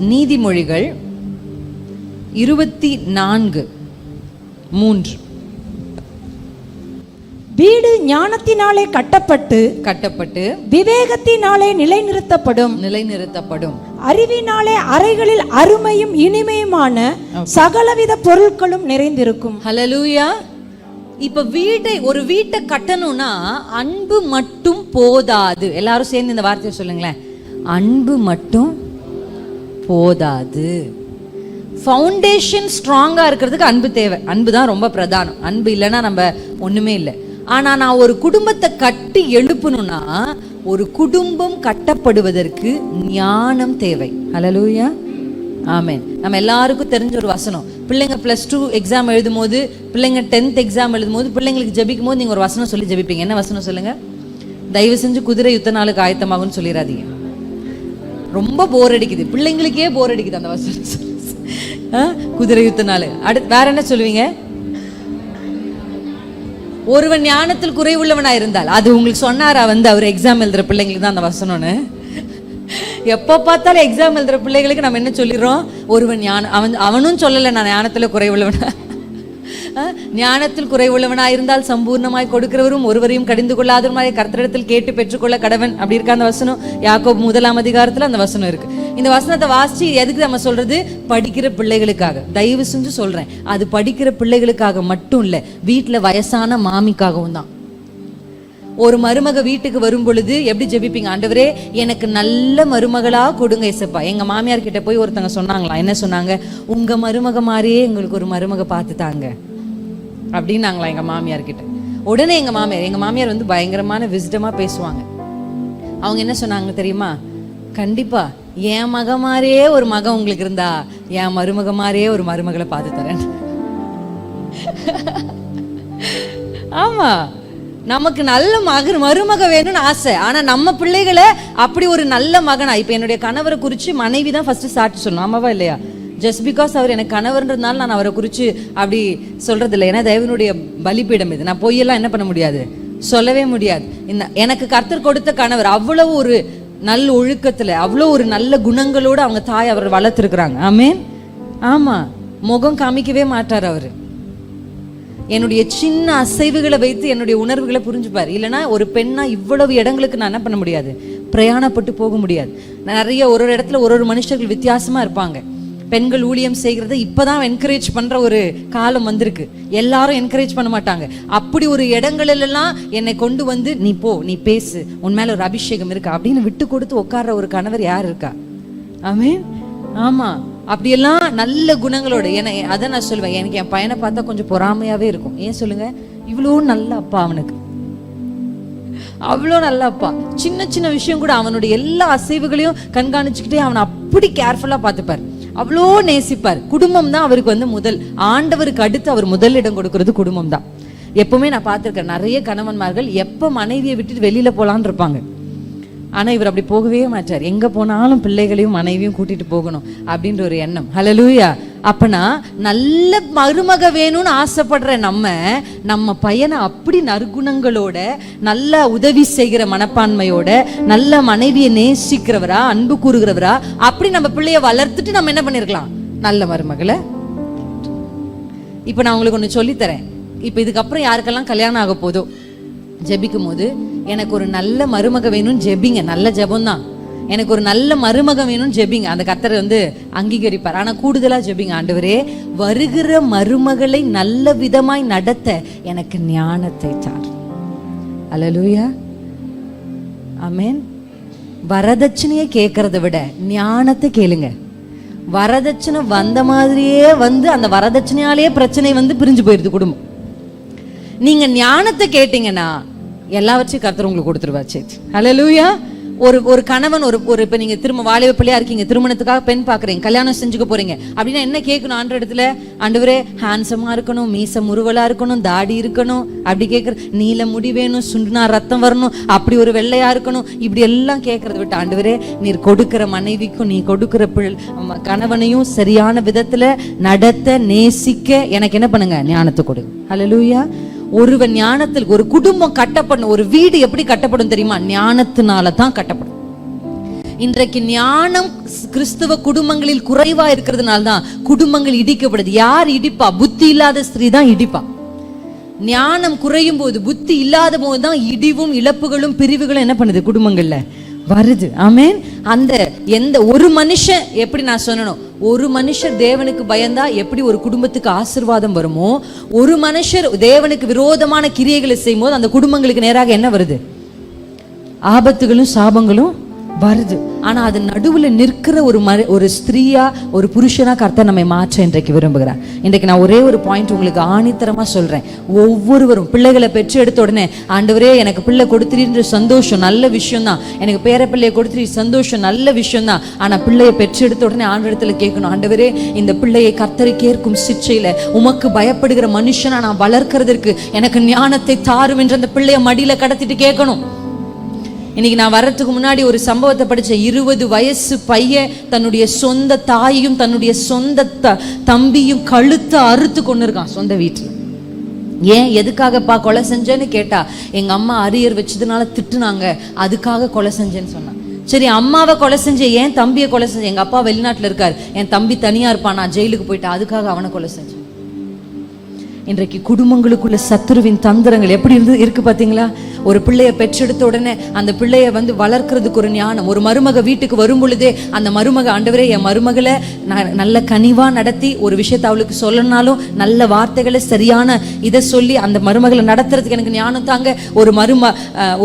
நீதிமொழிகள் இருபத்தி நான்கு மூன்று. வீடு ஞானத்தினாலே கட்டப்பட்டு கட்டப்பட்டு விவேகத்தினாலே நிலைநிறுத்தப்படும். நிலைநிறுத்தப்படும். அறிவினாலே அறைகளில் அருமையும் இனிமையுமான சகலவித பொருட்களும் நிறைந்திருக்கும். ஹலலூயா இப்ப வீட்டை ஒரு வீட்டை கட்டணும்னா அன்பு மட்டும் போதாது. எல்லாரும் சேர்ந்து இந்த வார்த்தையை சொல்லுங்களேன். அன்பு மட்டும் போதாது. ஃபவுண்டேஷன் ஸ்ட்ராங்காக இருக்கிறதுக்கு அன்பு தேவை. அன்பு தான் ரொம்ப பிரதானம். அன்பு இல்லைன்னா நம்ம ஒன்றுமே இல்லை. ஆனால் நான் ஒரு குடும்பத்தை கட்டி எழுப்பணும்னா ஒரு குடும்பம் கட்டப்படுவதற்கு ஞானம் தேவை. ஹலலூயா ஆமேன் நம்ம எல்லாருக்கும் தெரிஞ்ச ஒரு வசனம். பிள்ளைங்க ப்ளஸ் டூ எக்ஸாம் எழுதும் போது பிள்ளைங்க டென்த் எக்ஸாம் எழுதும் போது பிள்ளைங்களுக்கு ஜபிக்கும் போது நீங்கள் ஒரு வசனம் சொல்லி ஜெபிப்பீங்க. என்ன வசனம் சொல்லுங்கள் தயவு செஞ்சு குதிரை யுத்த நாளுக்கு ஆயத்தமாகும்னு சொல்லிடாதீங்க. ரொம்ப போர் அடிக்குது. பிள்ளைங்களுக்கே போர் அடிக்குது அந்த வசனம். ஆ? குதிரை யுத்த நாள் அடுத்து வேற என்ன சொல்லுவீங்க? ஒருவன் ஞானத்தில் குறைவுள்ளவனா இருந்தால் அது உங்களுக்கு சொன்னாரா வந்து அவர் எக்ஸாம் எழுதுற பிள்ளைங்களுக்கு தான் அந்த வசனம்னு? எப்போ பார்த்தாலும் எக்ஸாம் எழுதுற பிள்ளைகளுக்கு நம்ம என்ன சொல்லிடுறோம்? ஒருவன் ஞானம் அவன் அவனும் சொல்லலை நான் ஞானத்தில் குறைவுள்ளவனா. ஞானத்தில் குறைவுள்ளவனா இருந்தால் சம்பூர்ணமாய் கொடுக்கிறவரும் ஒருவரையும் கடிந்து கொள்ளாதவருமாய் கர்த்தரிடத்தில் கேட்டு பெற்றுக்கொள்ள கடவன். அப்படி இருக்க அந்த வசனம் யாக்கோப் முதலாம் அதிகாரத்தில் அந்த வசனம் இருக்கு. இந்த வசனத்தை வாசிச்சு எதுக்கு நம்ம சொல்றது? படிக்கிற பிள்ளைகளுக்காக. தயவு செஞ்சு சொல்றேன். அது படிக்கிற பிள்ளைகளுக்காக மட்டும் இல்லை வீட்டில் வயசான மாமிக்காகவும் தான். ஒரு மருமக வீட்டுக்கு வரும் பொழுது எப்படி ஜெபிப்பீங்க? ஆண்டவரே எனக்கு நல்ல மருமகளா கொடுங்க இசப்பா. எங்க மாமியார் கிட்ட போய் ஒருத்தங்க சொன்னாங்களா என்ன சொன்னாங்க? உங்க மருமக மாதிரியே எங்களுக்கு ஒரு மருமக பார்த்து தாங்க. அப்படின்னாங்களா எங்க மாமியார் கிட்ட உடனே எங்க மாமியார் எங்க மாமியார் வந்து பயங்கரமான விஸ்டமா பேசுவாங்க. அவங்க என்ன சொன்னாங்க தெரியுமா? கண்டிப்பா என் மக மாதிரியே ஒரு மகன் உங்களுக்கு இருந்தா என் மருமக மாதிரியே ஒரு மருமகளை பார்த்து தரேன். ஆமா நமக்கு நல்ல மகன் மருமக வேணும்னு ஆசை. ஆனா நம்ம பிள்ளைகளை அப்படி ஒரு நல்ல மகனா இப்ப என்னுடைய கணவரை குறிச்சு மனைவி தான் ஃபர்ஸ்ட் சாட்சி சொல்லணும் ஆமாவா இல்லையா? ஜஸ்ட் பிகாஸ் அவர் எனக்கு கணவர்ன்றதுனால நான் அவரை குறித்து அப்படி சொல்கிறதில்ல இல்லை ஏன்னா தேவனுடைய பலிப்பீடம் இது. நான் பொய்யெல்லாம் என்ன பண்ண முடியாது? சொல்லவே முடியாது. இந்த எனக்கு கர்த்தர் கொடுத்த கணவர் அவ்வளோ ஒரு நல்ல ஒழுக்கத்தில் அவ்வளோ ஒரு நல்ல குணங்களோடு அவங்க தாய் அவர் வளர்த்துருக்குறாங்க. ஆமேன் ஆமாம் முகம் காமிக்கவே மாட்டார் அவர். என்னுடைய சின்ன அசைவுகளை வைத்து என்னுடைய உணர்வுகளை புரிஞ்சுப்பார். இல்லைன்னா ஒரு பெண்ணா இவ்வளவு இடங்களுக்கு நான் என்ன பண்ண முடியாது? பிரயாணப்பட்டு போக முடியாது. நிறைய ஒரு ஒரு இடத்துல ஒரு ஒரு மனுஷர்கள் வித்தியாசமாக இருப்பாங்க. பெண்கள் ஊழியம் செய்கிறத இப்போதான் என்கரேஜ் பண்ணுற ஒரு காலம் வந்திருக்கு. எல்லாரும் என்கரேஜ் பண்ண மாட்டாங்க. அப்படி ஒரு இடங்களிலெல்லாம் என்னை கொண்டு வந்து நீ போ நீ பேசு உன் மேலே ஒரு அபிஷேகம் இருக்கா? அப்படின்னு விட்டு கொடுத்து உட்கார்ற ஒரு கணவர் யார் இருக்கா? ஆமீன். ஆமா. அப்படியெல்லாம் நல்ல குணங்களோட என அதை நான் சொல்லுவேன் எனக்கு என் பையனை பார்த்தா கொஞ்சம் பொறாமையாகவே இருக்கும். ஏன் சொல்லுங்க? இவ்வளோ நல்ல அப்பா அவனுக்கு. அவ்வளோ நல்ல அப்பா. சின்ன சின்ன விஷயம் கூட அவனுடைய எல்லா அசைவுகளையும் கண்காணிச்சுக்கிட்டே அவனை அப்படி கேர்ஃபுல்லாக பார்த்துப்பார். அவ்வளோ நேசிப்பார். குடும்பம் தான் அவருக்கு வந்து முதல். ஆண்டவருக்கு அடுத்து அவர் முதலிடம் கொடுக்கறது குடும்பம் தான். எப்பவுமே நான் பார்த்துருக்கேன் நிறைய கணவன்மார்கள் எப்போ மனைவியை விட்டுட்டு வெளியில போலான்னு இருப்பாங்க. ஆனா இவர் அப்படி போகவே மாட்டார். எங்க போனாலும் பிள்ளைகளையும் மனைவியும் கூட்டிட்டு போகணும் அப்படின்ற ஒரு எண்ணம். ஹலலூயா அப்பனா நல்ல மருமக வேணும்னு ஆசைப்படுற நம்ம நம்ம பையனை அப்படி நற்குணங்களோட நல்ல உதவி செய்கிற மனப்பான்மையோட நல்ல மனைவியை நேசிக்கிறவரா அன்பு கூறுகிறவரா அப்படி நம்ம பிள்ளைய வளர்த்துட்டு நம்ம என்ன பண்ணிருக்கலாம்? நல்ல மருமகளை. இப்போ நான் உங்களுக்கு ஒன்று சொல்லித்தரேன். இப்போ இதுக்கப்புறம் யாருக்கெல்லாம் கல்யாணம் ஆக போதோ ஜெபிக்கும் போது எனக்கு ஒரு நல்ல மருமக வேணும்னு ஜெபிங்க. நல்ல ஜெபம் தான் எனக்கு ஒரு நல்ல மருமக வேணும்னு ஜெபிங்க. அந்த கத்தரை வந்து அங்கீகரிப்பார். ஆனா கூடுதலா ஜெபிங்க ஆண்டவரே. வருகிற மருமகளை நல்ல விதமாய் நடத்த எனக்கு ஞானத்தை தார். அலலூயா அமேன் வரதட்சணையை கேட்கறத விட ஞானத்தை கேளுங்க. வரதட்சணை வந்த மாதிரியே வந்து அந்த வரதட்சணையாலேயே பிரச்சனை வந்து பிரிஞ்சு போயிருது குடும்பம். நீங்க ஞானத்தை கேட்டீங்கன்னா எல்லாவற்றையும் கர்த்தர் உங்களுக்கு கொடுத்துருவார் சேச்சி லூயா ஒரு ஒரு கணவன் ஒரு ஒரு இப்போ நீங்கள் திரும்ப வாலிப பிள்ளையா இருக்கீங்க திருமணத்துக்காக பெண் பார்க்குறீங்க கல்யாணம் செஞ்சுக்க போறீங்க அப்படின்னா என்ன கேட்கணும் ஆண்ட இடத்துல? ஆண்டவரே ஹேண்ட்ஸமாக இருக்கணும் மீச முருவலாக இருக்கணும் தாடி இருக்கணும் அப்படி கேட்குற நீல முடி வேணும் சுண்டுனா ரத்தம் வரணும் அப்படி ஒரு வெள்ளையாக இருக்கணும் இப்படி எல்லாம் கேட்கறத விட்டு ஆண்டவரே நீர் கொடுக்குற மனைவிக்கும் நீ கொடுக்குற பிள் கணவனையும் சரியான விதத்தில் நடத்த நேசிக்க எனக்கு என்ன பண்ணுங்க? ஞானத்தை கொடு. லூயா ஒருவன் ஞானத்தில் ஒரு குடும்பம் கட்டப்படணும் ஒரு வீடு எப்படி கட்டப்படும் தெரியுமா? ஞானத்தினால தான் கட்டப்படும். இன்றைக்கு ஞானம் கிறிஸ்துவ குடும்பங்களில் குறைவா இருக்கிறதுனால தான் குடும்பங்கள் இடிக்கப்படுது. யார் இடிப்பா? புத்தி இல்லாத ஸ்திரீ தான் இடிப்பா. ஞானம் குறையும் போது புத்தி இல்லாத போது தான் இடிவும் இழப்புகளும் பிரிவுகளும் என்ன பண்ணுது? குடும்பங்கள்ல வருது. ஆமேன் அந்த எந்த ஒரு மனுஷன் எப்படி நான் சொல்லணும்? ஒரு மனுஷர் தேவனுக்கு பயந்தா எப்படி ஒரு குடும்பத்துக்கு ஆசீர்வாதம் வருமோ? ஒரு மனுஷர் தேவனுக்கு விரோதமான கிரியைகளை செய்யும் போது அந்த குடும்பங்களுக்கு நேராக என்ன வருது? ஆபத்துகளும் சாபங்களும் வருது. ஆனால் அது நடுவில் நிற்கிற ஒரு ம ஒரு ஸ்திரீயா ஒரு புருஷனா கர்த்தர் நம்மை மாற்ற இன்றைக்கு விரும்புகிறார். இன்றைக்கு நான் ஒரே ஒரு பாயிண்ட் உங்களுக்கு ஆணித்தரமாக சொல்கிறேன் ஒவ்வொருவரும் பிள்ளைகளை பெற்று எடுத்த உடனே ஆண்டவரே எனக்கு பிள்ளை கொடுத்துருன்ற சந்தோஷம் நல்ல விஷயம் தான் எனக்கு பேர பிள்ளையை கொடுத்துரு சந்தோஷம் நல்ல விஷயம் தான் ஆனால் பிள்ளையை பெற்று எடுத்த உடனே ஆண்டிடத்தில் கேட்கணும் ஆண்டவரே இந்த பிள்ளையை கர்த்தரை கேட்கும் சிச்சையில் உமக்கு பயப்படுகிற மனுஷனை நான் வளர்க்கறதற்கு எனக்கு ஞானத்தை தாரும் என்று அந்த பிள்ளையை மடியில் கடத்திட்டு கேட்கணும். இன்னைக்கு நான் வர்றதுக்கு முன்னாடி ஒரு சம்பவத்தை படித்தேன் இருபது வயசு பையன் தன்னுடைய சொந்த தாயையும் தன்னுடைய சொந்த த தம்பியும் கழுத்தை அறுத்து கொண்டு இருக்கான் சொந்த வீட்டில். ஏன் எதுக்காகப்பா கொலை செஞ்சேன்னு கேட்டா எங்க அம்மா அரியர் வச்சதுனால திட்டுனாங்க. அதுக்காக கொலை செஞ்சேன்னு சொன்னான். சரி அம்மாவை கொலை செஞ்ச ஏன் தம்பியை கொலை செஞ்சேன் எங்க அப்பா வெளிநாட்டில் இருக்கார். என் தம்பி தனியா இருப்பான் நான் ஜெயிலுக்கு போயிட்டேன் அதுக்காக அவனை கொலை செஞ்சேன். இன்றைக்கு குடும்பங்களுக்குள்ள சத்துருவின் தந்திரங்கள் எப்படி இருந்து இருக்கு பாத்தீங்களா? ஒரு பிள்ளைய பெற்றெடுத்த உடனே அந்த பிள்ளைய வந்து வளர்க்கறதுக்கு ஒரு ஞானம். ஒரு மருமக வீட்டுக்கு வரும் பொழுதே அந்த மருமக ஆண்டவரே என் மருமகளை நான் நல்ல கனிவா நடத்தி ஒரு விஷயத்தை அவளுக்கு சொல்லணும்னாலும் நல்ல வார்த்தைகளை சரியான இதை சொல்லி அந்த மருமகளை நடத்துறதுக்கு எனக்கு ஞானம் தாங்க. ஒரு மரும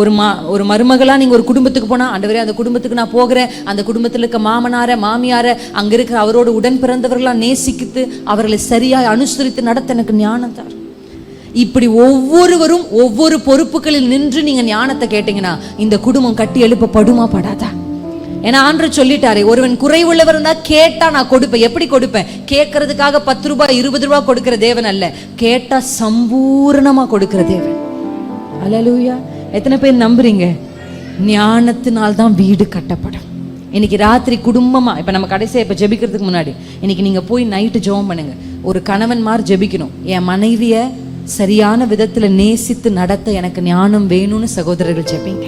ஒரு மா ஒரு மருமகளா நீங்க ஒரு குடும்பத்துக்கு போனா ஆண்டவரே அந்த குடும்பத்துக்கு நான் போகிறேன். அந்த குடும்பத்தில் இருக்க மாமனார மாமியார அங்க இருக்கிற அவரோட உடன் பிறந்தவர்களாக நேசிக்கித்து அவர்களை சரியாக அனுசரித்து நடத்த எனக்கு ஞானம் தார் இப்படி ஒவ்வொருவரும் ஒவ்வொரு பொறுப்புகளில் நின்று நீங்க ஞானத்தை கேட்டீங்கன்னா இந்த குடும்பம் கட்டி எழுப்பப்படுமா படாதா? ஏன்னா ஆண்டு சொல்லிட்டாரே ஒருவன் குறைவுள்ளவர் இருந்தா கேட்டா நான் கொடுப்பேன். எப்படி கொடுப்பேன்? கேட்கறதுக்காக பத்து ரூபாய் இருபது ரூபாய் கொடுக்கிற தேவன் அல்ல. கேட்டா சம்பூர்ணமா கொடுக்கிற தேவன். அலலூயா எத்தனை பேர் நம்புறீங்க? ஞானத்தினால் தான் வீடு கட்டப்படும். இன்னைக்கு ராத்திரி குடும்பமா இப்ப நம்ம கடைசியா இப்ப ஜெபிக்கிறதுக்கு முன்னாடி இன்னைக்கு நீங்க போய் நைட்டு ஜெபம் பண்ணுங்க. ஒரு கணவன் மாதிரி ஜெபிக்கணும். என் மனைவிய சரியான விதத்துல நேசித்து நடத்த எனக்கு ஞானம் வேணும்னு சகோதரர்கள் ஜெபிங்க.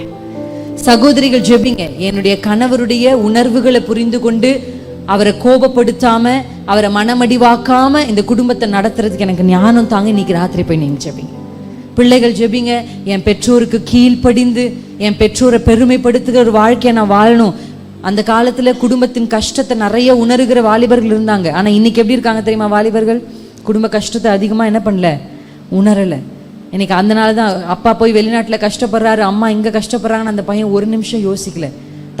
சகோதரிகள் ஜெபிங்க. என்னுடைய கணவருடைய உணர்வுகளை புரிந்து கொண்டு அவரை கோபப்படுத்தாம அவரை மனமடிவாக்காம இந்த குடும்பத்தை நடத்துறதுக்கு எனக்கு ஞானம் தாங்க இன்னைக்கு ராத்திரி போய் நீங்க ஜெபிங்க. பிள்ளைகள் ஜெபிங்க. என் பெற்றோருக்கு கீழ்ப்படிந்து என் பெற்றோரை பெருமைப்படுத்துகிற ஒரு வாழ்க்கையை நான் வாழணும். அந்த காலத்தில் குடும்பத்தின் கஷ்டத்தை நிறைய உணர்கிற வாலிபர்கள் இருந்தாங்க. ஆனால் இன்றைக்கி எப்படி இருக்காங்க தெரியுமா வாலிபர்கள்? குடும்ப கஷ்டத்தை அதிகமாக என்ன பண்ணல? உணரலை. இன்றைக்கி அதனால தான் அப்பா போய் வெளிநாட்டில் கஷ்டப்படுறாரு அம்மா இங்கே கஷ்டப்படுறாங்கன்னு அந்த பையன் ஒரு நிமிஷம் யோசிக்கல.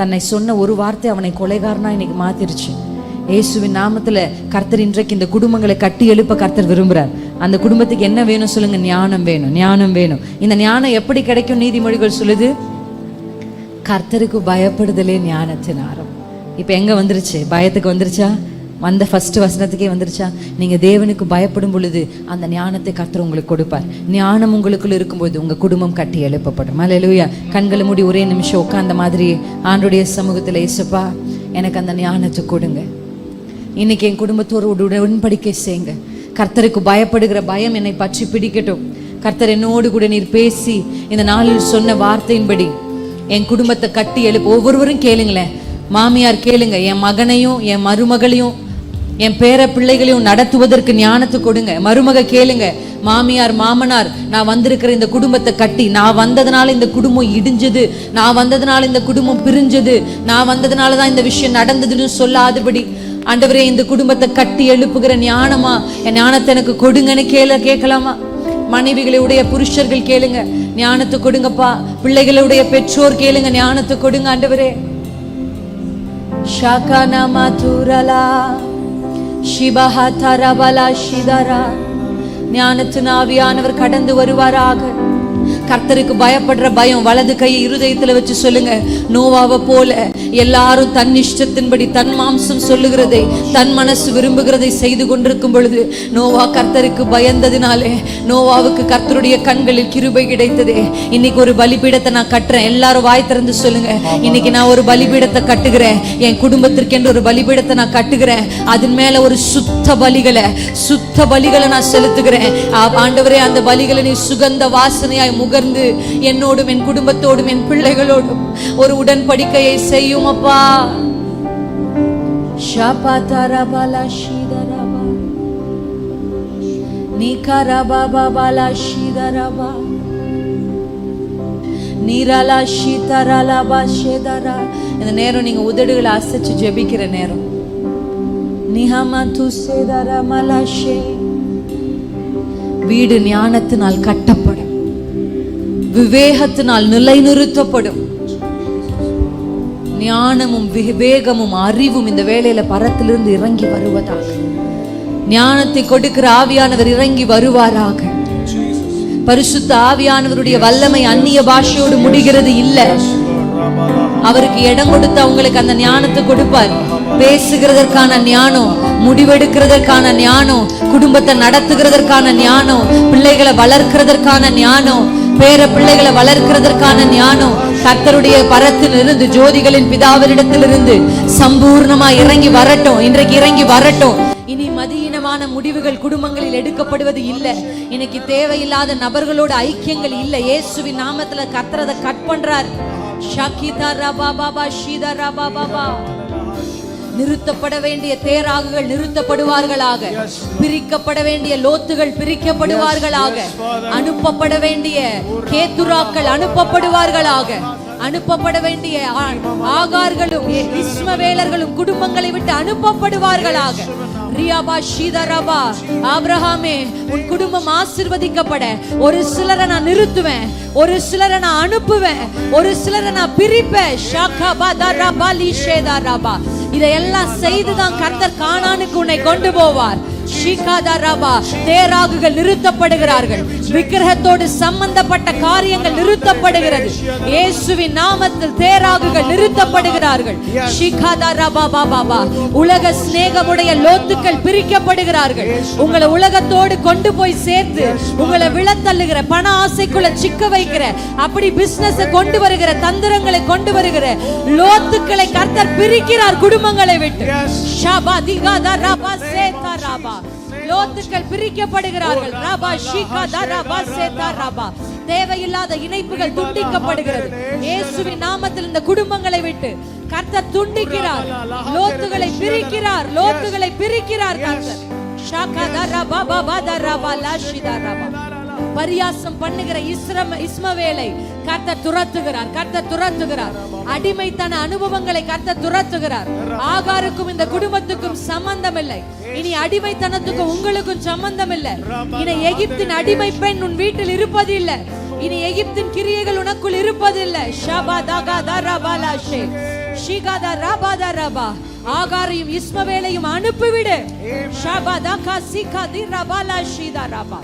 தன்னை சொன்ன ஒரு வார்த்தை அவனை கொலைகாரனா இன்னைக்கு மாத்திருச்சு. இயேசுவின் நாமத்தில் கர்த்தர் இன்றைக்கு இந்த குடும்பங்களை கட்டி எழுப்ப கர்த்தர் விரும்புகிறார் அந்த குடும்பத்துக்கு என்ன வேணும் சொல்லுங்க? ஞானம் வேணும் ஞானம் வேணும். இந்த ஞானம் எப்படி கிடைக்கும்? நீதிமொழிகள் சொல்லுது கர்த்தருக்கு பயப்படுதலே ஞானத்தின் ஆரம். இப்போ எங்கே வந்துருச்சு? பயத்துக்கு வந்துருச்சா? வந்த ஃபஸ்ட்டு வசனத்துக்கே வந்துருச்சா? நீங்கள் தேவனுக்கு பயப்படும் பொழுது அந்த ஞானத்தை கர்த்தர் உங்களுக்கு கொடுப்பார். ஞானம் உங்களுக்குள்ள இருக்கும்போது உங்கள் குடும்பம் கட்டி எழுப்பப்படும். அல்லேலூயா கண்களை மூடி ஒரே நிமிஷம் உட்காந்த மாதிரி ஆண்டுடைய சமூகத்தில் இயேசுப்பா எனக்கு அந்த ஞானத்தை கொடுங்க. இன்னைக்கு என் குடும்பத்தோடு உடன்படிக்கை செய்யுங்க. கர்த்தருக்கு பயப்படுகிற பயம் என்னை பற்றி பிடிக்கட்டும். கர்த்தர் என்னோடு கூட நீர் பேசி இந்த நாளில் சொன்ன வார்த்தையின்படி என் குடும்பத்தை கட்டி எழுப்பு. ஒவ்வொருவரும் கேளுங்களேன். மாமியார் கேளுங்க. என் மகனையும் என் மருமகளையும் என் பேர பிள்ளைகளையும் நடத்துவதற்கு ஞானத்தை கொடுங்க. மருமக கேளுங்க. மாமியார் மாமனார் நான் வந்திருக்கிற இந்த குடும்பத்தை கட்டி நான் வந்ததுனால இந்த குடும்பம் இடிஞ்சது நான் வந்ததுனால இந்த குடும்பம் பிரிஞ்சது நான் வந்ததுனால தான் இந்த விஷயம் நடந்ததுன்னு சொல்லாதபடி ஆண்டவரே இந்த குடும்பத்தை கட்டி எழுப்புகிற ஞானமா என் ஞானத்தை எனக்கு கொடுங்கன்னு கேள கேட்கலாமா? மனைவிகளுடைய புருஷர்கள் கேளுங்க. ஞானத்தை கொடுங்கப்பா. பிள்ளைகளுடைய பெற்றோர் கேளுங்க. ஞானத்தை கொடுங்க ஆண்டவரே. ஷாகானா மாதுரலா சிபஹா தரபலா ஷிதரா. ஞானத்தின் ஆவியானவர் கடந்து வருவாராக. கர்த்தருக்கு பயப்படுற பயம் வலது கையை இருதயத்தில் வச்சு சொல்லுங்க. நோவாவை போல எல்லாரும் தன் இஷ்டத்தின்படி தன் மாம்சம் சொல்லுகிறதை தன் மனசு விரும்புகிறதை செய்து கொண்டிருக்கும் பொழுது நோவா கர்த்தருக்கு பயந்ததினாலே நோவாவுக்கு கர்த்தருடைய கண்களில் கிருபை கிடைத்ததே. இன்னைக்கு ஒரு பலிபீடத்தை நான் கட்டுறேன். எல்லாரும் வாய் திறந்து சொல்லுங்க. இன்னைக்கு நான் ஒரு பலிபீடத்தை கட்டுகிறேன். என் குடும்பத்திற்கென்று ஒரு பலிபீடத்தை நான் கட்டுகிறேன். அதன் மேல ஒரு சுத்த பலிகளை சுத்த பலிகளை நான் செலுத்துகிறேன். ஆண்டவரே அந்த பலிகளை நீ சுகந்த வாசனையாய் முகர்ந்து என்னோடும் என் குடும்பத்தோடும் என் பிள்ளைகளோடும் ஒரு உடன்படிக்கையை செய்யும் செபிக்கிறோம் அப்பா. ஷபதரபல ஷிதரபா நிகரபபல ஷிதரபா நீரலா ஷிதரலபா ஷேதாரா இந்த நேரம் நீங்க உதடுகளை அசைச்சு ஜெபிக்கிற நேரம். நிஹமா துசேதர மலஷே வீடு ஞானத்தினால் கட்டப்படும். விவேகத்தினால் நிலைநிறுத்தப்படும். ஞானமும் விவேகமும் அறிவும் இந்த வேலையில பரத்திலிருந்து இறங்கி வருவதாக. ஞானத்தை கொடுக்கிற ஆவியானவர் இறங்கி வருவாராக. பரிசுத்த ஆவியானவருடைய வல்லமை அந்நிய பாஷையோடு முடிகிறது இல்ல. அவருக்கு இடம் கொடுத்து அவங்களுக்கு அந்த ஞானத்தை கொடுப்பார். பேசுகிறதற்கான ஞானம் முடிவெடுக்கிறதற்கான ஞானம் குடும்பத்தை நடத்துகிறதற்கான ஞானம் பிள்ளைகளை வளர்க்கிறதற்கான ஞானம் பேர பிள்ளைகளை வளர்க்கிறதற்கான ஞானம் கர்த்தருடைய பரத்திலிருந்து ஜோதிகளின் பிதாவினிடத்திலிருந்து சம்பூர்ணமா இறங்கி வரட்டும். இன்றைக்கு இறங்கி வரட்டும். இனி மதியினமான முடிவுகள் குடும்பங்களில் எடுக்கப்படுவது இல்லை. இன்னைக்கு தேவையில்லாத நபர்களோட ஐக்கியங்கள் இல்ல. இயேசுவின் நாமத்துல கர்த்தரத கட் பண்றார். ஷகிதா ரபா பாபா ஷீதா ரபா பாபா. நிறுத்தப்பட வேண்டிய தேராகுகள் நிறுத்தப்படுவார்களாக. பிரிக்கப்பட வேண்டிய லோத்துகள் பிரிக்கப்படுவார்களாக. அனுப்பப்பட வேண்டிய கேத்துராக்கள் அனுப்பப்படுவார்களாக. அனுப்பப்பட வேண்டிய ஆகார்களும் இஸ்மவேலர்களும் குடும்பங்களை விட்டு அனுப்பப்படுவார்களாக. ரியாபா ஷீதரபா ஆபிரகாமே உன் குடும்பம் ஆசிர்வதிக்கப்பட. ஒரு சிலரை நான் நிறுத்துவேன் ஒரு சிலரை நான் அனுப்புவேன் ஒரு சிலரை நான் பிரிப்பேன். ஷாகாபா தரபா லீஷேதா ரபா. இதையெல்லாம் செய்துதான் கர்த்தர் காணானுக்கு உன்னை கொண்டு போவார். தேராகுகள் நிறுத்தப்படுகிறார்கள். விக்கிரகத்தோடு சம்பந்தப்பட்ட காரியங்கள் நிறுத்தப்படுகிறது. இயேசுவின் நாமத்தில் தேராகுகள் நிறுத்தப்படுகிறார்கள். உலக சிநேகமுடைய லோத்துக்கள் பிரிக்கப்படுகிறார்கள். உங்களை உலகத்தோடு கொண்டு போய் சேர்த்து உங்களை விழத்தள்ளுகிற பண ஆசைக்குள்ள சிக்க வைக்கிற அப்படி பிசினஸ் கொண்டு வருகிற தந்திரங்களை கொண்டு வருகிற லோத்துக்களை கர்த்தர் பிரிக்கிறார் குடும்பங்களை விட்டு. ஷபா சேதா ரபா லோத்துக்கள் பிரிக்கப்படுகிறார்கள். ரபா ஷிகா தரபா சேதா ரபா தேவையில்லாத இணைப்புகள் துண்டிக்கப்படுகிறது. இயேசுவின் நாமத்தில் இந்த குடும்பங்களை விட்டு கர்த்தர் துண்டிக்கிறார். லோத்துகளை பிரிக்கிறார். லோத்துகளை பிரிக்கிறார் கர்த்தர். ஷாகா தரபா பாபா தரபா லாஷிதா ரபா. பரியாசம் பண்ணுகிற இஸ்ரம இஸ்மவேலை கர்த்த துரத்துகிறார் கர்த்த துரத்துகிறார். அடிமைத்தன அனுபவங்களை கர்த்த துரத்துகிறார். ஆகாருக்கும் இந்த குடும்பத்துக்கும் சம்பந்தம் இல்லை இனி அடிமைத்தனத்துக்கும் உங்களுக்கும் சம்பந்தம் இல்லை இனி எகிப்தின் அடிமை பெண் உன் வீட்டில் இருப்பது இல்லை இனி எகிப்தின் கிரியைகள் உனக்குள் இருப்பதில்லை. ஷபா தகா தரபா ஷே. ஷிகாதா ராபாதா ராபா ஆகாரையும் இஸ்மவேலையும் அனுப்பிவிடு. ஷபா தாகா சிகா தி ரபாலா ஷீதா ராபா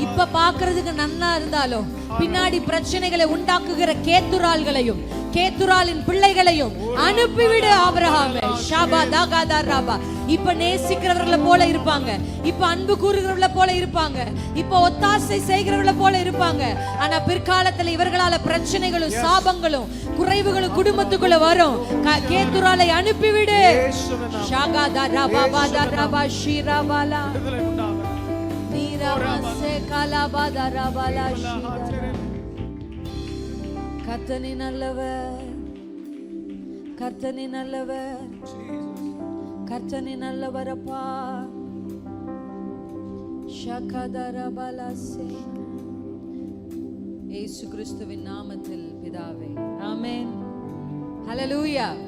இப்ப பாக்குறதுக்கு நன்னா இருந்தாலும் பின்னாடி பிரச்சனைகளை உண்டாக்குகிற கேத்துரால்களையும் கேத்துராலின் பிள்ளைகளையும் அனுப்பிவிடு ஆபிரகாமே. ஷாபா தாகாதா ராபா இப்ப நேசிக்கிறவர்களை போல இருப்பாங்க. இப்ப அன்பு கூறுகிறவர்களை போல இருப்பாங்க. இப்ப ஒத்தாசை செய்கிறவர்களை போல இருப்பாங்க. ஆனா பிற்காலத்துல இவர்களால பிரச்சனைகளும் சாபங்களும் குறைவுகளும் குடும்பத்துக்குள்ள வரும். கேத்துராலை அனுப்பிவிடு. ஷாகாதா ராபா பாதா ராபா ஷீராபாலா. நீராபாசே காலாபாதா ராபாலா ஷீரா கத்தனி நல்லவர். கர்த்தனி நல்லவர். கர்த்தனி நல்லவரப்பா. ஷகதரபலசே. இயேசு கிறிஸ்துவின் நாமத்தில் பிதாவே. ஆமேன். ஹலலூயா